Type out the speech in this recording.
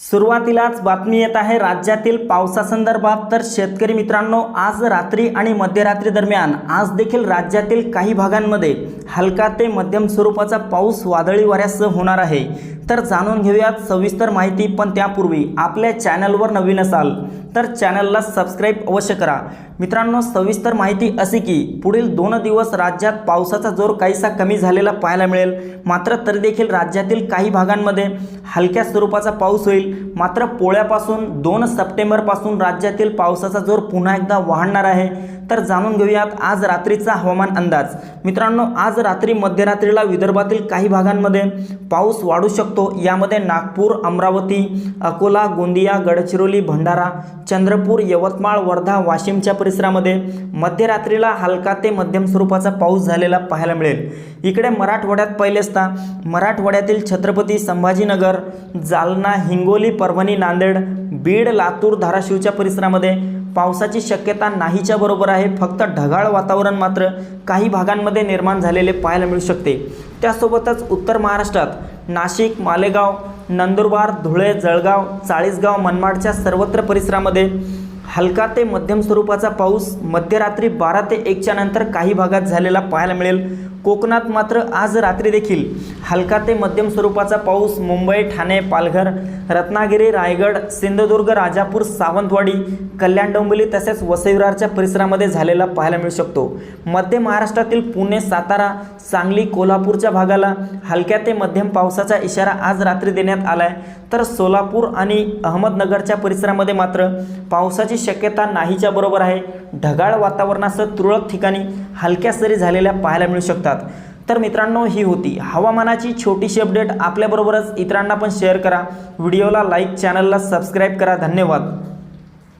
सुरुवातीलाच बातमी येत आहे राज्यातील पावसासंदर्भात. तर शेतकरी मित्रांनो आज रात्री आणि मध्यरात्री दरम्यान आज देखील राज्यातील काही भागांमध्ये हलका ते मध्यम स्वरूपाचा पाऊस वादळी वाऱ्यासह होणार आहे. तर जाणून घेऊयात सविस्तर माहिती पण त्यापूर्वी आपल्या चॅनलवर नवीन असाल तर चॅनलला सबस्क्राईब अवश्य करा. मित्रांनो सविस्तर माहिती अशी की पुढील दोन दिवस राज्यात पावसाचा जोर काहीसा कमी झालेला पाहायला मिळेल. मात्र तरी देखील राज्यातील काही भागांमध्ये हलक्या स्वरूपाचा पाऊस होईल. मात्र पोळ्यापासून दोन सप्टेंबरपासून राज्यातील पावसाचा जोर पुन्हा एकदा वाढणार आहे. तर जाणून घेऊयात आज रात्रीचा हवामान अंदाज. मित्रांनो आज रात्री मध्यरात्रीला विदर्भातील काही भागांमध्ये पाऊस वाढू शकतो. यामध्ये नागपूर अमरावती अकोला गोंदिया गडचिरोली भंडारा चंद्रपूर यवतमाळ वर्धा वाशिमच्या परिसरामध्ये मध्यरात्रीला हलका ते मध्यम स्वरूपाचा पाऊस झालेला पाहायला मिळेल. इकडे मराठवाड्यात पहिले असता मराठवाड्यातील छत्रपती संभाजीनगर जालना हिंगो हिंगोली परभणी नांदेड बीड लातूर धाराशिवच्या परिसरामध्ये पावसाची शक्यता नाहीच्या बरोबर आहे. फक्त ढगाळ वातावरण मात्र काही भागांमध्ये निर्माण झालेले पाहायला मिळू शकते. त्यासोबतच उत्तर महाराष्ट्रात नाशिक मालेगाव नंदुरबार धुळे जळगाव चाळीसगाव मनमाडच्या सर्वत्र परिसरामध्ये हलका ते मध्यम स्वरूपाचा पाऊस मध्यरात्री बारा ते एकच्या नंतर काही भागात झालेला पाहायला मिळेल. कोकणात मात्र आज रात्री देखील हलका ते मध्यम स्वरूपाचा पाऊस मुंबई ठाणे पालघर रत्नागिरी रायगड सिंधुदुर्ग राजापूर सावंतवाडी कल्याण डोंबिवली तसेच वसईविरारच्या परिसरामध्ये झालेला पाहायला मिळू शकतो. मध्य महाराष्ट्रातील पुणे सातारा सांगली कोल्हापूरच्या भागाला हलक्या ते मध्यम पावसाचा इशारा आज रात्री देण्यात आला आहे तर सोलापूर आणि अहमदनगरच्या परिसरामध्ये मात्र पावसाची शक्यता नाहीच्या बरोबर आहे. ढगाळ वातावरणासह तुरळक ठिकाणी हलक्या सरी झालेल्या पाहायला मिळू शकतात. तर मित्रांनो ही होती हवामानाची छोटीशी अपडेट. आपल्याबरोबरच इतरांना पण शेअर करा. व्हिडिओला लाईक चॅनलला सबस्क्राईब करा. धन्यवाद.